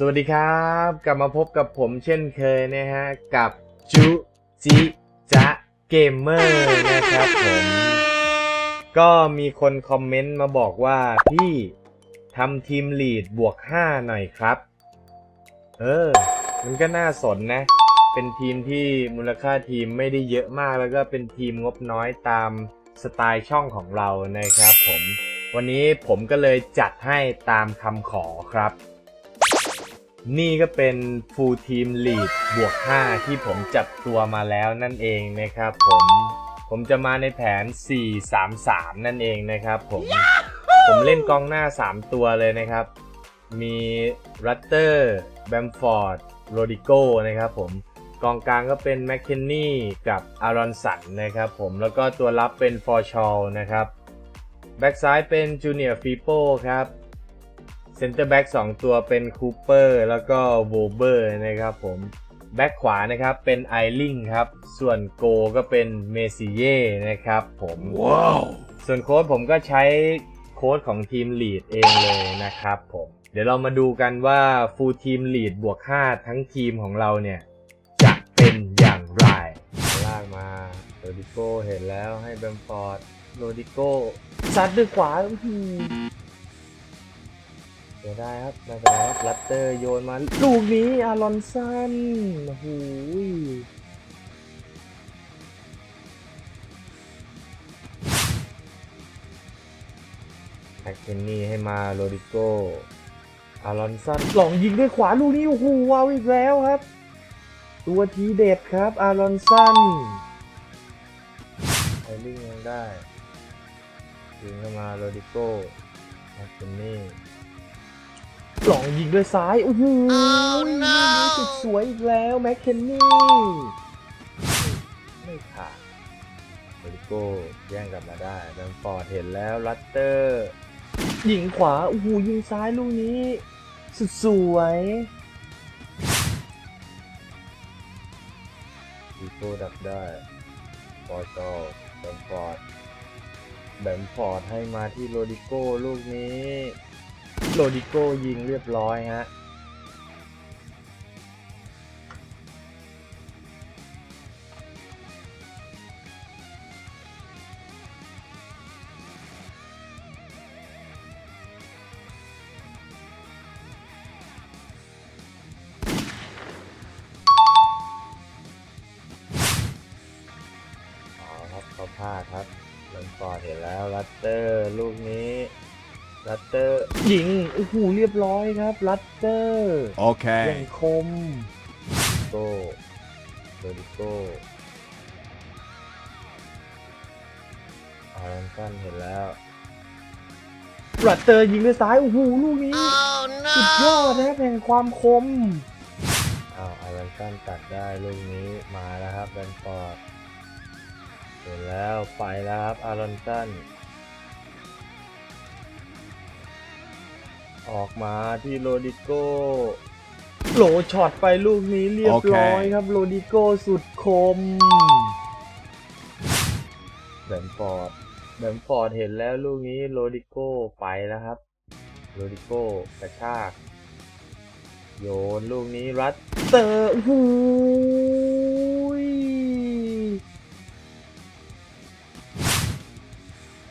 สวัสดีครับ กลับมาพบกับผมเช่นเคยนะฮะ กับจุจิจะเกมเมอร์นะครับผม ก็มีคนคอมเมนต์มาบอกว่าพี่ทำทีมลีดบวก 5 หน่อยครับ เออ มันก็น่าสนนะ เป็นทีมที่มูลค่าทีมไม่ได้เยอะมากแล้วก็เป็นทีมงบน้อยตามสไตล์ช่องของเรานะครับผม วันนี้ผมก็เลยจัดให้ตามคำขอครับ นี่ก็เป็น Full Team Lead บวก 5 ที่ผมจัดตัวมาแล้วนั่นเองนะครับผมผมจะมาในแผน 4-3-3 นั่นเองนะครับผม ผมเล่นกองหน้า 3 ตัวเลยนะครับ มีรัตเตอร์แบมฟอร์ดโรดิโกนะครับผมกองกลางก็เป็นแมคเคนนี่กับอารอนสันนะครับผมแล้วก็ตัวรับเป็นฟอร์ชอลนะครับ แบ็กซ้ายเป็นจูเนียร์ฟีโป้ครับ เซนเตอร์แบ็กสองตัวเป็นคูเปอร์แล้วก็โวเบอร์นะครับผมแบ็กขวานะครับเป็นไอริงครับ ส่วนโกก็เป็นเมซิเย่นะครับผมว้าวส่วนโค้ดผมก็ใช้โค้ดของทีมลีดเองเลยนะครับผมเดี๋ยวเรามาดูกันว่าฟูลทีมลีดบวก5ทั้งทีมของเราเนี่ย จะเป็นอย่างไร ลากมาโรดิโกเห็นแล้วให้แบมฟอร์ดโรดิโกซัดด้วยขวาอื้ อหือเดี๋ยวได้ครับไม่เป็นไรครับลัตเตอร์โยนมาลูกนี้อารอนสันโอ้โหแฮกเคนนี่ให้มาโรดิโกอารอนสันหลองยิงด้วยขวาลูกนี้โอ้โหว้าวอีกแล้วครับ ตัวทีเด็ดครับอารอนสันไอลิงยังได้ยิงเข้ามาโรดิโกแฮกเคนนี่ หลองยิงด้วยซ้ายโอ้โหสุดสวยอีกแล้วแมคเคนนี่ไม่ขาดโรดิโก้แย่งกลับมาได้แบมฟอร์ดเห็นแล้วลัตเตอร์ยิงขวาโอ้โหยิงซ้ายลูกนี้ สุดสวยดีโก้ดักได้ฟอร์จอแบมฟอร์ดแบมฟอร์ดให้มาที่โรดิโก้ลูกนี้ โรดิโก้ยิงเรียบร้อยฮะเอาครับเขาพลาดครับแบมฟอร์ดเห็นแล้วลัตเตอร์ ลูกนี้ ลัตเตอร์ยิงโอ้โหเรียบร้อยครับลัตเตอร์โอเคยังคมโก้โรดิโก้อารันสันเห็นแล้วลัตเตอร์ยิงด้วยซ้ายโอ้โหลูกนี้สุดยอดนะครับแห่งความคมอ้าวอารันสันตัดได้ลูกนี้มาแล้วครับแบนฟอร์ดเห็นแล้วไปแล้วครับอารันสัน ออกมาที่โรดิโก้โหลช็อตไปลูกนี้เรียบร้อยโอเคครับโรดิโก้สุดคมแบนฟอร์ดแบนฟอร์ดเห็นแล้วลูกนี้โรดิโก้ไปแล้วครับโรดิโก้กระชาก โยนลูกนี้รัตเตอร์โอ้โหูย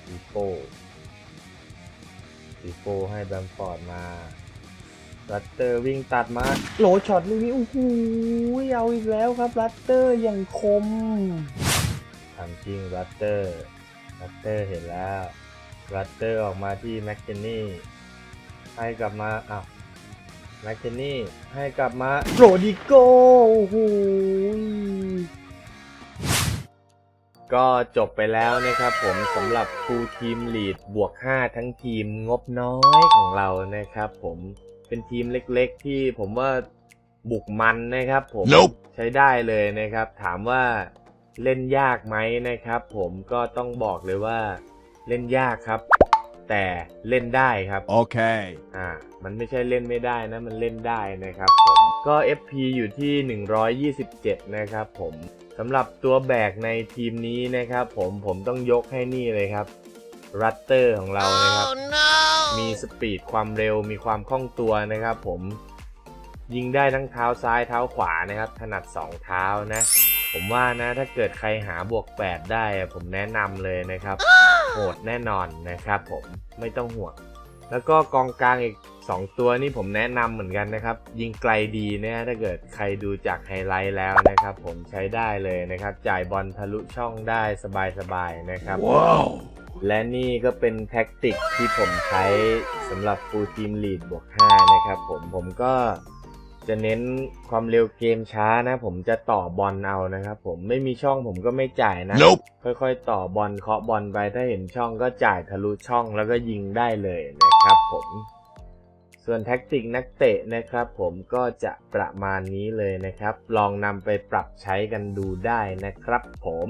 ปีโป้ีโป้ให้แบมฟอร์ดมารัตเตอร์วิ่งตัดมาโหลช็อตลูกนี้โอ้โหเอาอีกแล้วครับรัตเตอร์อย่างคมทำจริงรัตเตอร์รัตเตอร์เห็นแล้วรัตเตอร์ออกมาที่แมคเคนนี่ให้กลับมาอ้าวแมคเคนนี่ให้กลับมาโรดิโกโอ้โห ก็จบไปแล้วนะครับผมสำหรับฟูลทีมลีดบวก 5 ทั้งทีมงบน้อยของเรานะครับผมเป็นทีมเล็กๆ ที่ผมว่าบุกมันนะครับผม Nope ใช้ได้เลยนะครับ ถามว่าเล่นยากไหมนะครับ ผมก็ต้องบอกเลยว่าเล่นยากครับ แต่เล่นได้ครับ โอเค อ่า มันไม่ใช่เล่นไม่ได้นะ มันเล่นได้นะครับผม ก็ FP อยู่ที่ 127 นะครับผมสำหรับตัวแบกในทีมนี้นะครับผมผมต้องยกให้นี่เลยครับรัตเตอร์ของเรานะครับมีสปีดความเร็วมีความคล่องตัวนะครับผมยิงได้ทั้งเท้าซ้ายเท้าขวานะครับ ถนัดสองเท้านะ ผมว่านะถ้าเกิดใครหาบวก 8 ได้อะผมแนะนำเลยนะครับโหดแน่นอนนะครับผมไม่ต้องห่วง แล้วก็กองกลางอีก 2 ตัวนี่ผมแนะนำเหมือนกันนะครับ ยิงไกลดีนะฮะถ้าเกิดใครดูจากไฮไลท์แล้วนะครับ ผมใช้ได้เลยนะครับ จ่ายบอลทะลุช่องได้สบายๆนะครับและนี่ก็เป็นแท็กติกที่ผมใช้สำหรับ Full Team Lead บวก 5 นะครับผมผมก็ จะเน้นความเร็วเกมช้านะ ผมจะต่อบอลเอานะครับผมไม่มีช่องผมก็ไม่จ่ายนะ Nope. ค่อยๆ ต่อบอลเคาะบอลไปถ้าเห็นช่องก็จ่ายทะลุช่องแล้วก็ยิงได้เลยนะครับผมส่วนแท็กติกนักเตะนะครับผมก็จะประมาณนี้เลยนะครับ ลองนำไปปรับใช้กันดูได้นะครับผม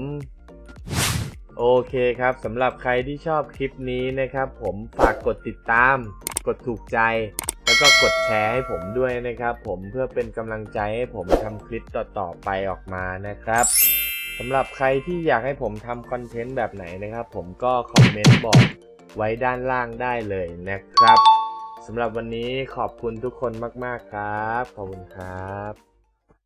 โอเคครับสำหรับใครที่ชอบคลิปนี้นะครับ ผมฝากกดติดตาม กดถูกใจ แล้วก็กดแชร์ให้ผมด้วยนะครับ ผมเพื่อเป็นกำลังใจให้ผมทำคลิปต่อๆไปออกมานะครับสำหรับใครที่อยากให้ผมทำคอนเทนต์แบบไหนนะครับ ผมก็คอมเมนต์บอกไว้ด้านล่างได้เลยนะครับสำหรับวันนี้ขอบคุณทุกคนมาก ๆ ครับ ขอบคุณครับ